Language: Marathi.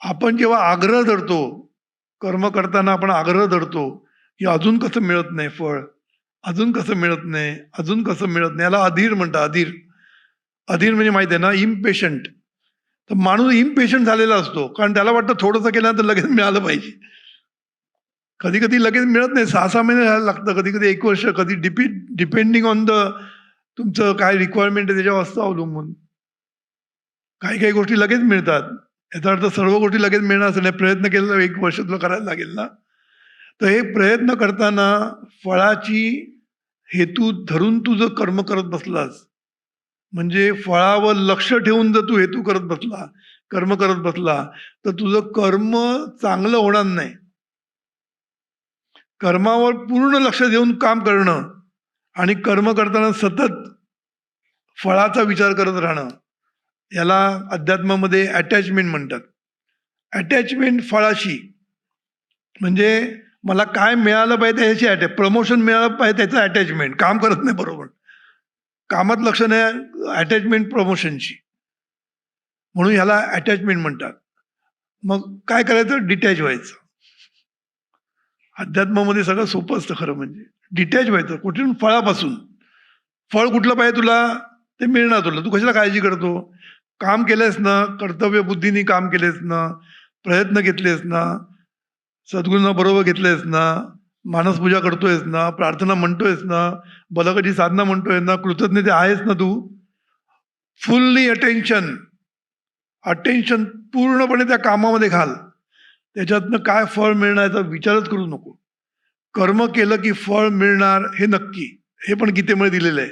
आपण जेव्हा आग्रह धरतो कर्म करताना आपण आग्रह धरतो हे अजून कसं मिळत नाही फळ अजून कसं मिळत नाही अजून कसं मिळत नाही याला अधीर म्हणतात अधीर. अधीर म्हणजे माहिती आहे ना इम्पेशंट तर माणूस इम्पेशंट झालेला असतो कारण त्याला वाटतं थोडंसं केल्यानंतर लगेच मिळालं पाहिजे. कधी कधी लगेच मिळत नाही सहा सहा महिने झालं लागतं कधी कधी एक वर्ष कधी डिपी डिपेंडिंग ऑन द तुमचं काय रिक्वायरमेंट आहे त्याच्यावर असतं अवलंबून. काही काही गोष्टी लगेच मिळतात. याचा अर्थ सर्व गोष्टी लगेच मिळणार असं नाही. प्रयत्न केला एक वर्ष तुला करायला लागेल ना? तर हे प्रयत्न करताना फळाची हेतू धरून तू जर कर्म करत बसलास म्हणजे फळावर लक्ष ठेवून जर तू हेतू करत बसला कर्म करत बसला तर तुझं कर्म चांगलं होणार नाही. कर्मावर पूर्ण लक्ष देऊन काम करणं आणि कर्म करताना सतत फळाचा विचार करत राहणं याला अध्यात्मामध्ये अटॅचमेंट म्हणतात. अटॅचमेंट फळाशी म्हणजे मला काय मिळालं पाहिजे ह्याची अटॅच प्रमोशन मिळालं पाहिजे त्याचं अटॅचमेंट काम करत नाही बरोबर. कामात लक्ष नाही अटॅचमेंट प्रमोशनची म्हणून ह्याला अटॅचमेंट म्हणतात. मग काय करायचं? डिटॅच व्हायचं. अध्यात्मामध्ये सगळं सोपं असतं खरं म्हणजे. डिटॅच व्हायचं. कुठून? फळापासून. फळ कुठलं पाहिजे तुला? ते मिळणार तुला. तू कशाला काळजी करतो? काम केलेस ना कर्तव्य बुद्धीने काम केलेस ना प्रयत्न घेतलेस ना सद्गुरूंना बरोबर घेतलेस ना मानसपूजा करतोयस ना प्रार्थना म्हणतोयस ना बलकटी साधना म्हणतोय ना कृतज्ञते आहेस ना तू? Fully attention. अटेन्शन पूर्णपणे त्या कामामध्ये घाल. त्याच्यातनं काय फळ मिळणार याचा विचारच करू नको. कर्म केलं की फळ मिळणार हे नक्की. हे पण गीतेमुळे दिलेलं आहे.